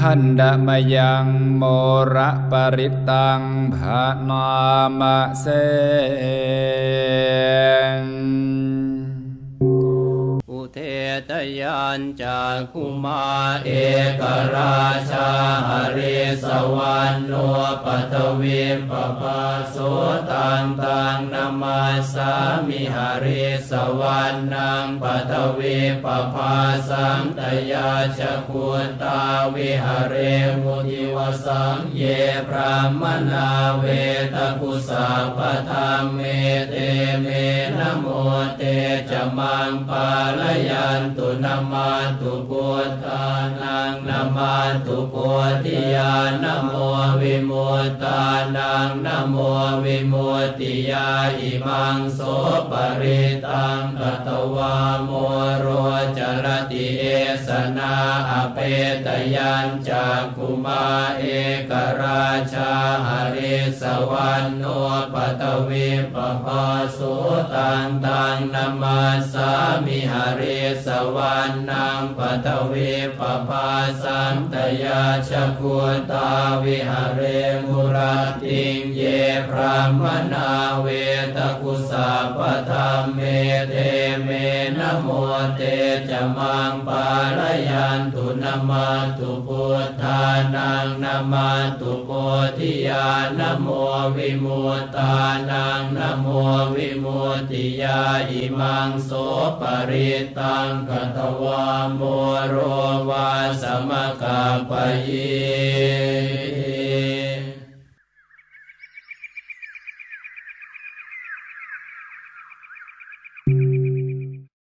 ขันดมยังโมระปริตังภานามะเสงอุเทตยานจากคุมาเอกราชาหริ สวรรณโนปัทวิปปาโสตังตังนามาสามิหาริสวรรณังปัทวิปปาสังตยาชคุตาวิหเรมุทิวสังเยพระมนาเวตกุสาปธรรมเมเตเมนะโม เตจมังปาลยันตุนามาตุพุทธานังนามาตุโพธิญาณโมวิมุตตานังนโมวิมุตติยาอิมังโสปริตังกตวาโมโรจรติเอสนาอเปตยัญจากุมาเอกราชา สวรรณโนปัตวีปภาสุตังตังนามาสามิหาริสวรรณังปัตวีปภาสันตยาชกุตาวิหเรมุรติง พระมนาเวตกุสาปธรรมเมเทเมนโมเตจมังปาลยันตุนามาตุพุทธานังนามาตุโพธิญาณโมวิมุตตานังนโมวิมุตติยาอิมังโสปริตังกตวามโมโรวาสมกาปยิ